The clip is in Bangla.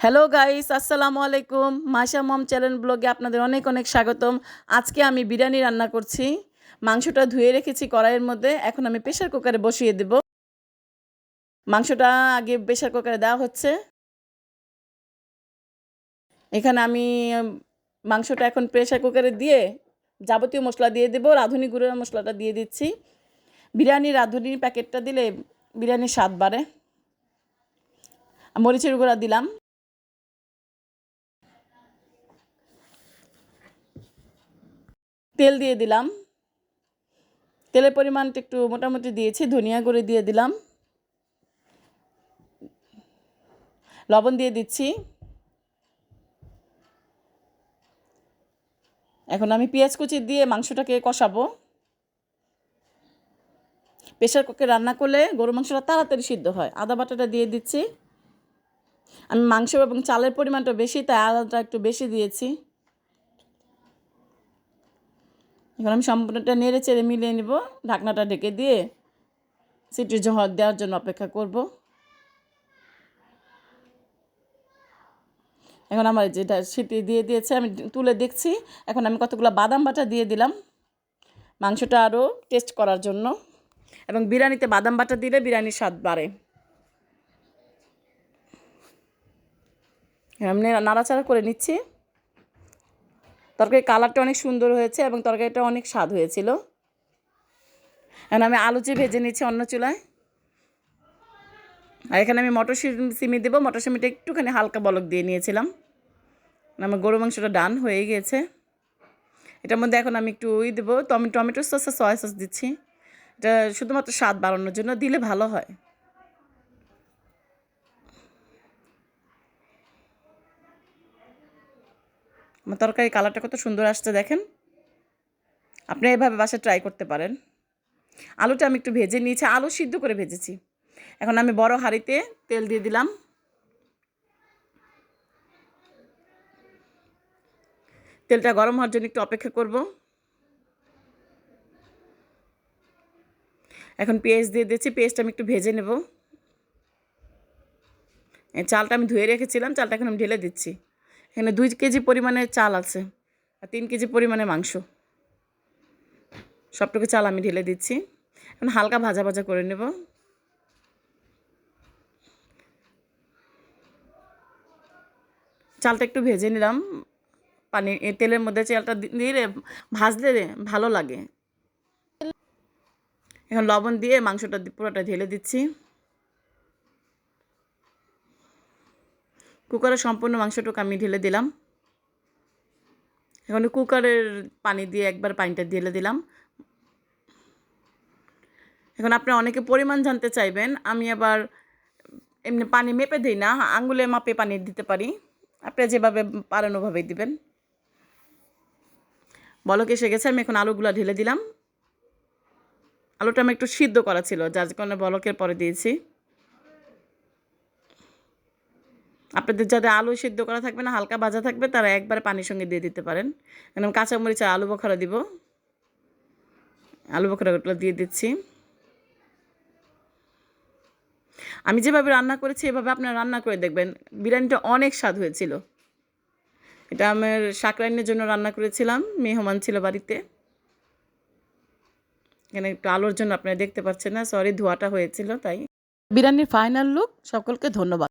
হ্যালো গাইস আসসালামু আলাইকুম মাশা মম চ্যানেল ব্লগে আপনাদের অনেক অনেক স্বাগতম। আজকে আমি বিরিয়ানি রান্না করছি। মাংসটা ধুয়ে রেখেছি কড়াইয়ের মধ্যে। এখন আমি প্রেশার কুকারে বসিয়ে দেব। মাংসটা আগে প্রেশার কুকারে দেওয়া হচ্ছে। এখানে আমি মাংসটা এখন প্রেশার কুকারে দিয়ে যাবতীয় মশলা দিয়ে দেবো। রাঁধুনি গুঁড়োর মশলাটা দিয়ে দিচ্ছি। বিরিয়ানি রাঁধুনির প্যাকেটটা দিলে বিরিয়ানির স্বাদ বাড়ে। মরিচের গুঁড়া দিলাম। তেল দিয়ে দিলাম। তেলের পরিমাণটা একটু মোটামুটি দিয়েছি, ধনিয়া গুঁড়ো দিয়ে দিলাম। লবণ দিয়ে দিচ্ছি। এখন আমি পেঁয়াজ কুচি দিয়ে মাংসটাকে কষাবো। প্রেশার কুকে রান্না করলে গরু মাংসটা তাড়াতাড়ি সিদ্ধ হয়। আদা বাটাটা দিয়ে দিচ্ছি। আমি মাংস এবং চালের পরিমাণটা বেশি, তাই আদাটা একটু বেশি দিয়েছি। এখন আমি সম্পূর্ণটা নেড়ে চেড়ে মিলিয়ে নিব। ঢাকনাটা ঢেকে দিয়ে সিটির জহর দেওয়ার জন্য অপেক্ষা করব। এখন আমার যেটা সিটি দিয়ে দিয়েছে আমি তুলে দেখছি। এখন আমি কতগুলো বাদাম বাটা দিয়ে দিলাম। মাংসটা আরও টেস্ট করার জন্য। এবং বিরিয়ানিতে বাদাম বাটা দিলে বিরিয়ানির স্বাদ বাড়ে। এমনি নাড়াচাড়া করে নিচ্ছি। তরকারির কালারটা অনেক সুন্দর হয়েছে এবং তরকারিটা অনেক স্বাদ হয়েছিল। এখন আমি আলু চেয়ে ভেজে নিচ্ছি অন্য চুলায়। আর এখানে আমি মটর সিমি দেবো। মটর সিমিটা একটুখানি হালকা বলক দিয়ে নিয়েছিলাম। আমার গরু মাংসটা ডান হয়ে গিয়েছে এটার মধ্যে এখন আমি একটু ওই দেবো। টমেটো সস আর সয়া সস দিচ্ছি। এটা শুধুমাত্র স্বাদ বাড়ানোর জন্য। দিলে ভালো হয়। আমার তরকারি কালারটা কত সুন্দর আসছে দেখেন। আপনি এভাবে বাসায় ট্রাই করতে পারেন। আলুটা আমি একটু ভেজে নিয়েছি, আলু সিদ্ধ করে ভেজেছি। এখন আমি বড় হাঁড়িতে তেল দিয়ে দিলাম। তেলটা গরম হওয়ার জন্য একটু অপেক্ষা করব। এখন পেঁয়াজ দিয়ে দিচ্ছি, পেঁয়াজটা আমি একটু ভেজে নেব। চালটা আমি ধুয়ে রেখেছিলাম, চালটা এখন আমি ঢেলে দিচ্ছি। এখানে দুই কেজি পরিমাণে চাল আছে আর তিন কেজি পরিমাণে মাংস। সবটুকু চাল আমি ঢেলে দিচ্ছি। এখন হালকা ভাজা ভাজা করে নেব। চালটা একটু ভেজে নিলাম। পানি তেলের মধ্যে চালটা দিলে ভাজলে ভালো লাগে। এখন লবণ দিয়ে মাংসটা পুরোটা ঢেলে দিচ্ছি। কুকারে সম্পূর্ণ মাংসটুকু আমি ঢেলে দিলাম। এখন কুকারের পানি দিয়ে একবার পানিটা ঢেলে দিলাম। এখন আপনি অনেকে পরিমাণ জানতে চাইবেন, আমি আবার এমনি পানি মেপে দিই না আঙ্গুলে মাপে পানি দিতে পারি। আপনি যেভাবে পারেন ওভাবেই দিবেন। বলক এসে গেছে, আমি এখন আলুগুলো ঢেলে দিলাম। আলুটা আমি একটু সিদ্ধ করা ছিল, যার কারণে বলকের পরে দিয়েছি। আপনাদের যাদের আলু সিদ্ধ করা থাকবে না, হালকা ভাজা থাকবে, তারা একবারে পানির সঙ্গে দিয়ে দিতে পারেন। এখন কাঁচামরিচ আর আলু বখরা দিব। আলু বখরাগুলো দিয়ে দিচ্ছি। আমি যেভাবে রান্না করেছি, এভাবে আপনারা রান্না করে দেখবেন। বিরিয়ানিটা অনেক স্বাদ হয়েছিল। এটা আমার শাকরাইনের জন্য রান্না করেছিলাম, মেহমান ছিল বাড়িতে। এখানে একটু আলোর জন্য আপনারা দেখতে পাচ্ছেন না সরি ধোয়াটা হয়েছিল, তাই। বিরিয়ানির ফাইনাল লুক সকলকে ধন্যবাদ।